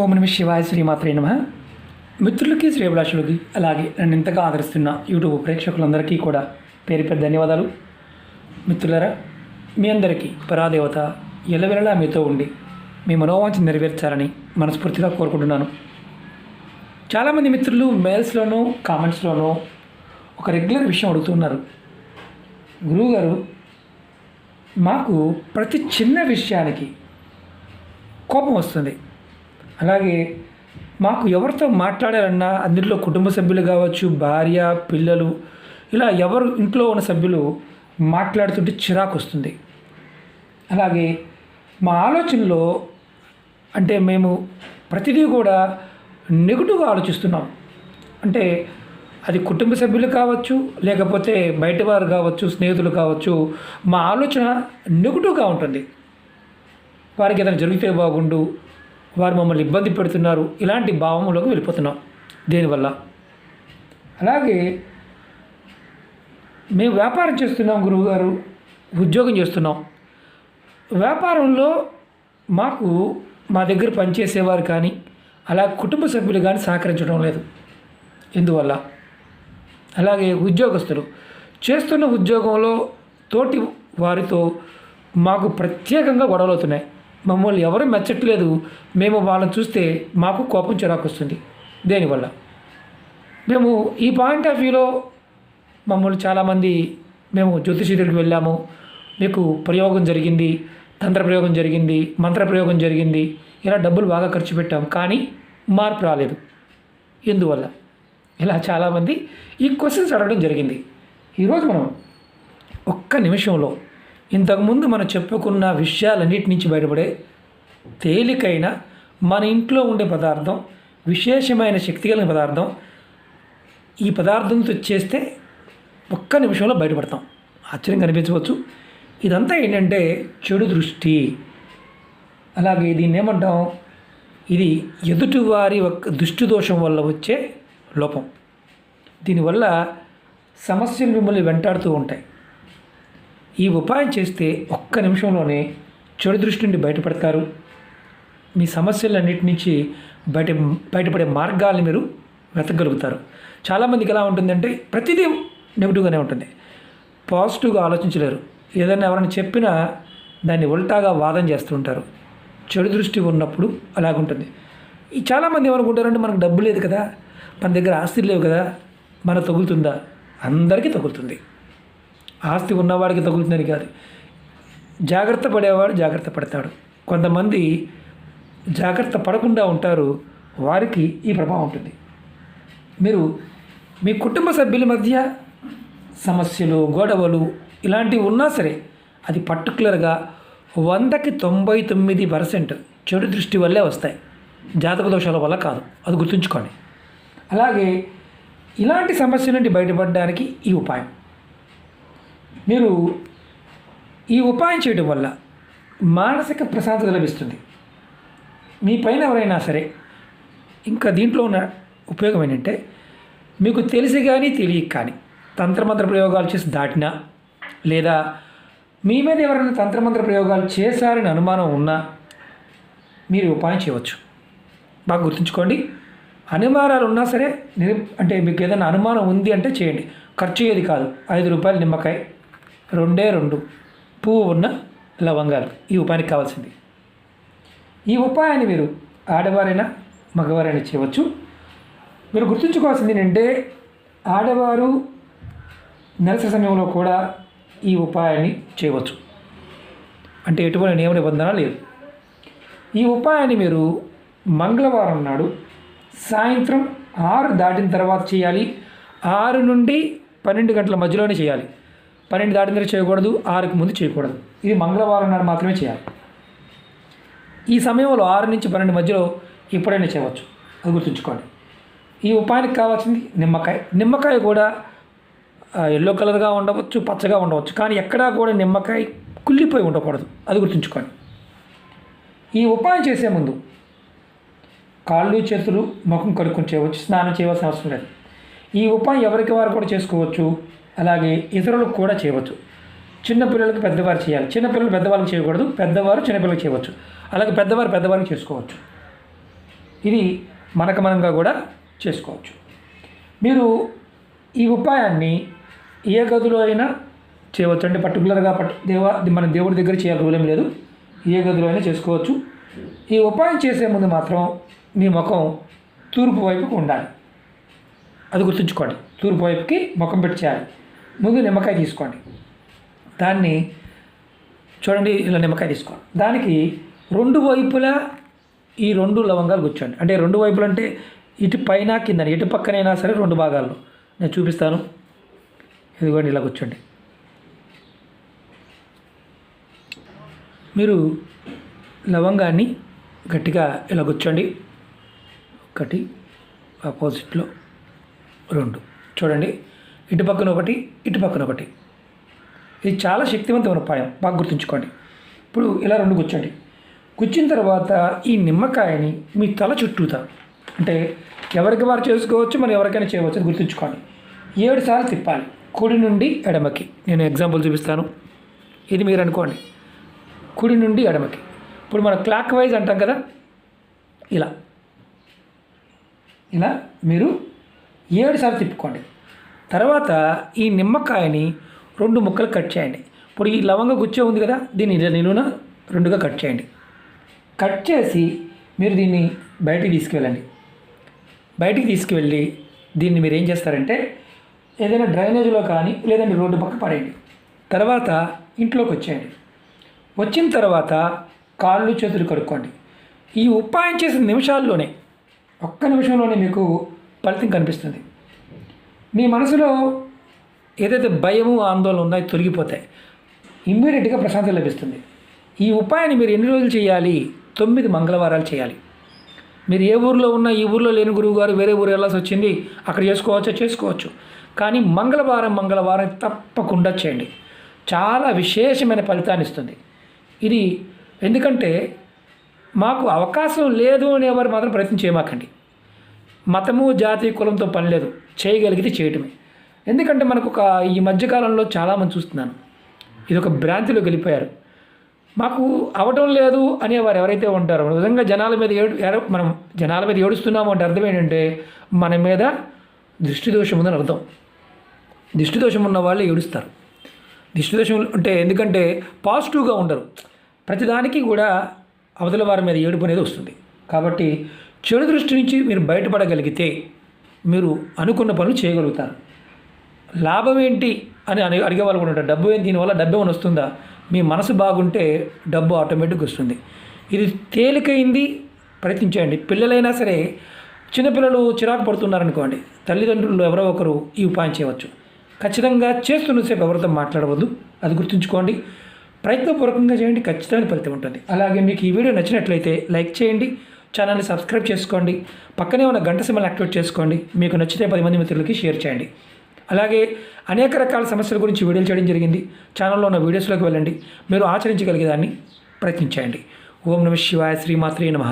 ఓం నమ శివాయ శ్రీమాత్రే నమ. మిత్రులకి శ్రేభిలాషులకి అలాగే నన్ను ఇంతగా ఆదరిస్తున్న యూట్యూబ్ ప్రేక్షకులందరికీ కూడా పేరు పేరు ధన్యవాదాలు. మిత్రులరా మీ అందరికీ పరాదేవత ఎలవెలలా మీతో ఉండి మీ మనోవాంఛ నెరవేర్చాలని మనస్ఫూర్తిగా కోరుకుంటున్నాను. చాలామంది మిత్రులు మెయిల్స్లోనూ కామెంట్స్లోనూ ఒక రెగ్యులర్ విషయం అడుగుతున్నారు. గురువుగారు మాకు ప్రతి చిన్న విషయానికి కోపం వస్తుంది. అలాగే మాకు ఎవరితో మాట్లాడాలన్నా అందులో కుటుంబ సభ్యులు కావచ్చు భార్య పిల్లలు ఇలా ఎవరు ఇంట్లో ఉన్న సభ్యులు మాట్లాడుతుంటే చిరాకు వస్తుంది అలాగే మా ఆలోచనలో అంటే మేము ప్రతిదీ కూడా నెగిటివ్గా ఆలోచిస్తున్నాం. అంటే అది కుటుంబ సభ్యులు కావచ్చు లేకపోతే బయట వారు కావచ్చు స్నేహితులు కావచ్చు మా ఆలోచన నెగిటివ్గా ఉంటుంది. వారికి ఏదైనా జరిగితే బాగుండు వారు మమ్మల్ని ఇబ్బంది పెడుతున్నారు. ఇలాంటి భావంలోకి వెళ్ళిపోతున్నాం. దీనివల్ల? అలాగే మేము వ్యాపారం చేస్తున్నాం గురువుగారు. ఉద్యోగం చేస్తున్నాం. వ్యాపారంలో మాకు మా దగ్గర పనిచేసేవారు కానీ అలా కుటుంబ సభ్యులు కానీ సహకరించడం లేదు. ఎందువల్ల? అలాగే ఉద్యోగస్తులు. చేస్తున్న ఉద్యోగంలో తోటి వారితో మాకు ప్రత్యేకంగా గొడవలు అవుతున్నాయి. మమ్మల్ని ఎవరు మెచ్చట్లేదు. మేము వాళ్ళని చూస్తే మాకు కోపం చిరాకు వస్తుంది దేనివల్ల? మేము ఈ పాయింట్ ఆఫ్ వ్యూలో మమ్మల్ని చాలామంది మేము జ్యోతిషి వెళ్ళాము. మీకు ప్రయోగం జరిగింది తంత్ర ప్రయోగం జరిగింది మంత్ర ప్రయోగం జరిగింది. ఇలా డబ్బులు బాగా ఖర్చు పెట్టాం కానీ మార్పు రాలేదు. ఎందువల్ల? ఇలా చాలామంది ఈ క్వశ్చన్స్ అడగడం జరిగింది. ఈరోజు మనం ఒక్క నిమిషంలో ఇంతకుముందు మనం చెప్పుకున్న విషయాలన్నిటి నుంచి బయటపడే తేలికైన మన ఇంట్లో ఉండే పదార్థం విశేషమైన శక్తి కలిగిన పదార్థం ఈ పదార్థంతో చేస్తే ఒక్క నిమిషంలో బయటపడతాం. ఆశ్చర్యం కనిపించవచ్చు ఇదంతా ఏంటంటే చెడు దృష్టి. అలాగే దీన్ని ఏమంటాం? ఇది ఎదుటివారి ఒక దృష్టి దోషం వల్ల వచ్చే లోపం. దీనివల్ల సమస్యలు మిమ్మల్ని వెంటాడుతూ ఉంటాయి. ఈ ఉపాయం చేస్తే ఒక్క నిమిషంలోనే చెడు దృష్టి నుండి బయటపడతారు. మీ సమస్యలన్నిటి నుంచి బయట బయటపడే మార్గాల్ని మీరు వెతకగలుగుతారు. చాలామందికి ఎలా ఉంటుందంటే ప్రతిదీ నెగిటివ్గానే ఉంటుంది. పాజిటివ్గా ఆలోచించలేరు. ఏదైనా ఎవరైనా చెప్పినా దాన్ని ఉల్టాగా వాదం చేస్తూ ఉంటారు. చెడు దృష్టి ఉన్నప్పుడు అలాగుంటుంది. ఈ చాలామంది ఏమనుకుంటారంటే మనకు డబ్బు లేదు కదా మన దగ్గర ఆస్తి లేవు కదా మన తగులుతుందా? అందరికీ తగులుతుంది. ఆస్తి ఉన్నవాడికి తగులుతుందని కాదు. జాగ్రత్త పడేవాడు జాగ్రత్త పడతాడు. కొంతమంది జాగ్రత్త పడకుండా ఉంటారు వారికి ఈ ప్రభావం ఉంటుంది. మీరు మీ కుటుంబ సభ్యుల మధ్య సమస్యలు గొడవలు ఇలాంటివి ఉన్నా సరే అది పర్టికులర్గా వందకి తొంభై తొమ్మిది పర్సెంట్ చెడు దృష్టి వల్లే వస్తాయి. జాతక దోషాల వల్ల కాదు. అది గుర్తుంచుకోండి. అలాగే ఇలాంటి సమస్య నుండి బయటపడడానికి ఈ ఉపాయం. మీరు ఈ ఉపాయం చేయడం వల్ల మానసిక ప్రశాంతత లభిస్తుంది. మీ పైన ఎవరైనా సరే ఇంకా దీంట్లో ఉన్న ఉపయోగం ఏంటంటే మీకు తెలిసి కానీ తెలియక కానీ తంత్రమంత్ర ప్రయోగాలు చేసి దాటినా లేదా మీ మీద ఎవరైనా తంత్రమంత్ర ప్రయోగాలు చేశారని అనుమానం ఉన్నా మీరు ఉపాయం చేయవచ్చు. బాగా గుర్తుంచుకోండి. అనుమానాలు ఉన్నా సరే అంటే మీకు ఏదైనా అనుమానం ఉంది అంటే చేయండి. ఖర్చు అయ్యేది కాదు. ఐదు రూపాయలు నిమ్మకాయ రెండే రెండు. పువ్వు ఉన్న లవంగాలు. ఈ ఉపాయానికి కావాల్సింది. ఈ ఉపాయాన్ని మీరు ఆడవారైనా మగవారైనా చేయవచ్చు. మీరు గుర్తుంచుకోవాల్సింది ఏంటంటే ఆడవారు నెలసరి సమయంలో కూడా ఈ ఉపాయాన్ని చేయవచ్చు. అంటే ఎటువంటి నియమ నిబంధన లేదు. ఈ ఉపాయాన్ని మీరు మంగళవారం నాడు సాయంత్రం ఆరు దాటిన తర్వాత చేయాలి. ఆరు నుండి పన్నెండు గంటల మధ్యలోనే చేయాలి. పన్నెండు దాటిన తర్వాత చేయకూడదు ఆరుకు ముందు చేయకూడదు. ఇది మంగళవారం నాడు మాత్రమే చేయాలి. ఈ సమయంలో ఆరు నుంచి పన్నెండు మధ్యలో ఎప్పుడైనా చేయవచ్చు. అది గుర్తుంచుకోండి. ఈ ఉపాయానికి కావాల్సింది నిమ్మకాయ. నిమ్మకాయ కూడా ఎల్లో కలర్గా ఉండవచ్చు పచ్చగా ఉండవచ్చు. కానీ ఎక్కడా కూడా నిమ్మకాయ కుళ్ళిపోయి ఉండకూడదు. అది గుర్తుంచుకోండి. ఈ ఉపాయం చేసే ముందు కాళ్ళు చేతులు ముఖం కడుక్కొని చేయవచ్చు. స్నానం చేయవలసిన అవసరం లేదు. ఈ ఉపాయం ఎవరికి వారు కూడా చేసుకోవచ్చు? అలాగే ఇతరులకు కూడా చేయవచ్చు. చిన్నపిల్లలకు పెద్దవారు చేయాలి. చిన్నపిల్లలు పెద్దవాళ్ళకి చేయకూడదు. పెద్దవారు చిన్నపిల్లలకు చేయవచ్చు. అలాగే పెద్దవారు పెద్దవారికి చేసుకోవచ్చు. ఇది మనకమనంగా కూడా చేసుకోవచ్చు. మీరు ఈ ఉపాయాన్ని ఏ గదిలో అయినా చేయవచ్చు. అంటే పర్టికులర్గా పట్టు దేవ మన దేవుడి దగ్గర చేయాలి రూల్ ఏం లేదు. ఏ గదిలో అయినా చేసుకోవచ్చు. ఈ ఉపాయం చేసే ముందు మాత్రం మీ ముఖం తూర్పు వైపుకు ఉండాలి. అది గుర్తుంచుకోండి. తూర్పు వైపుకి ముఖం పెట్టి చేయాలి. ముందు నిమ్మకాయ తీసుకోండి. దాన్ని చూడండి ఇలా నిమ్మకాయ తీసుకోండి. దానికి రెండు వైపులా ఈ రెండు లవంగాలు కూర్చోండి అంటే రెండు వైపులు అంటే ఇటు పైన కింద ఇటు పక్కనైనా సరే రెండు భాగాల్లో నేను చూపిస్తాను. ఇదిగోండి ఇలా కూర్చోండి మీరు లవంగాన్ని గట్టిగా ఇలా కూర్చోండి ఒకటి ఆపోజిట్లో రెండు. చూడండి. ఇటు పక్కన ఒకటి ఇటు పక్కన ఒకటి. ఇది చాలా శక్తివంతమైన ఉపాయం. బాగా గుర్తుంచుకోండి. ఇప్పుడు ఇలా రెండు కూర్చోండి. కూర్చిన తర్వాత ఈ నిమ్మకాయని మీ తల చుట్టూతా అంటే ఎవరికి వారు చేసుకోవచ్చు మనం ఎవరికైనా చేయవచ్చు అని గుర్తుంచుకోండి. ఏడు సార్లు తిప్పాలి. కుడి నుండి ఎడమకి. నేను ఎగ్జాంపుల్ చూపిస్తాను. ఇది మీరు అనుకోండి. కుడి నుండి ఎడమకి. ఇప్పుడు మనం క్లాక్ వైజ్ అంటాం కదా? ఇలా. ఇలా మీరు ఏడు సార్లు తిప్పుకోండి. తర్వాత ఈ నిమ్మకాయని రెండు ముక్కలు కట్ చేయండి. ఇప్పుడు ఈ లవంగ గుచ్చే ఉంది కదా దీన్ని నిలువున రెండుగా కట్ చేయండి. కట్ చేసి మీరు దీన్ని బయటికి తీసుకువెళ్ళండి. బయటికి తీసుకువెళ్ళి దీన్ని మీరు ఏం చేస్తారంటే ఏదైనా డ్రైనేజ్లో కానీ లేదంటే రోడ్డు పక్క పడేయండి. తర్వాత ఇంట్లోకి వచ్చేయండి. వచ్చిన తర్వాత కాళ్ళు చేతులు కడుక్కోండి. ఈ ఉపాయం చేసిన నిమిషాల్లోనే ఒక్క నిమిషంలోనే మీకు ఫలితం కనిపిస్తుంది. మీ మనసులో ఏదైతే భయము ఆందోళన ఉన్నాయో తొలగిపోతాయి. ఇమ్మీడియట్గా ప్రశాంతత లభిస్తుంది. ఈ ఉపాయాన్ని మీరు ఎన్ని రోజులు చేయాలి? తొమ్మిది మంగళవారాలు చేయాలి. మీరు ఏ ఊర్లో ఉన్నా ఈ ఊర్లో లేని గురువు గారు వేరే ఊరు వెళ్ళాల్సి వచ్చింది అక్కడ చేసుకోవచ్చో? చేసుకోవచ్చు. కానీ మంగళవారం మంగళవారం తప్పకుండా చేయండి. చాలా విశేషమైన ఫలితాన్ని ఇస్తుంది. ఇది ఎందుకంటే మాకు అవకాశం లేదు అనేవారు మాత్రం ప్రయత్నం చేయమాకండి. మతము జాతి కులంతో పని లేదు. చేయగలిగితే చేయటమే. ఎందుకంటే మనకు ఒక ఈ మధ్యకాలంలో చాలామంది చూస్తున్నాను. ఇది ఒక భ్రాంతిలో గెలిపోయారు మాకు అవటం లేదు అనేవారు ఎవరైతే ఉంటారో నిజంగా జనాల మీద ఏడు మనం జనాల మీద ఏడుస్తున్నాము అంటే అర్థం ఏంటంటే మన మీద దృష్టి దోషం ఉందని అర్థం. దృష్టి దోషం ఉన్న వాళ్ళు ఏడుస్తారు. దృష్టి దోషం అంటే ఎందుకంటే పాజిటివ్గా ఉండరు. ప్రతిదానికి కూడా అవతల వారి మీద ఏడుపు అనేది వస్తుంది. కాబట్టి చెడు దృష్టి నుంచి మీరు బయటపడగలిగితే మీరు అనుకున్న పనులు చేయగలుగుతారు. లాభం ఏంటి అని అడిగే వాళ్ళు కూడా ఉంటారు. డబ్బు ఏంటి? దీనివల్ల డబ్బు ఏమైనా వస్తుందా? మీ మనసు బాగుంటే డబ్బు ఆటోమేటిక్గా వస్తుంది. ఇది తేలికైంది ప్రయత్నించండి పిల్లలైనా సరే చిన్నపిల్లలు చిరాకు పడుతున్నారనుకోండి తల్లిదండ్రులు ఎవరో ఒకరు ఈ ఉపాయం చేయవచ్చు. ఖచ్చితంగా చేస్తున్నసేపు ఎవరితో మాట్లాడవద్దు. అది గుర్తుంచుకోండి. ప్రయత్నపూర్వకంగా చేయండి. ఖచ్చితంగా ఫలితం ఉంటుంది. అలాగే మీకు ఈ వీడియో నచ్చినట్లయితే లైక్ చేయండి. ఛానల్ని సబ్స్క్రైబ్ చేసుకోండి. పక్కనే ఉన్న గంట సిమ్మల్ని యాక్టివేట్ చేసుకోండి. మీకు నచ్చితే పది మంది మిత్రులకి షేర్ చేయండి. అలాగే అనేక రకాల సమస్యల గురించి వీడియోలు చేయడం జరిగింది. ఛానల్లో ఉన్న వీడియోస్లోకి వెళ్ళండి. మీరు ఆచరించగలిగేదాన్ని ప్రయత్నించండి ఓం నమ శివాయ శ్రీమాత్రే నమ.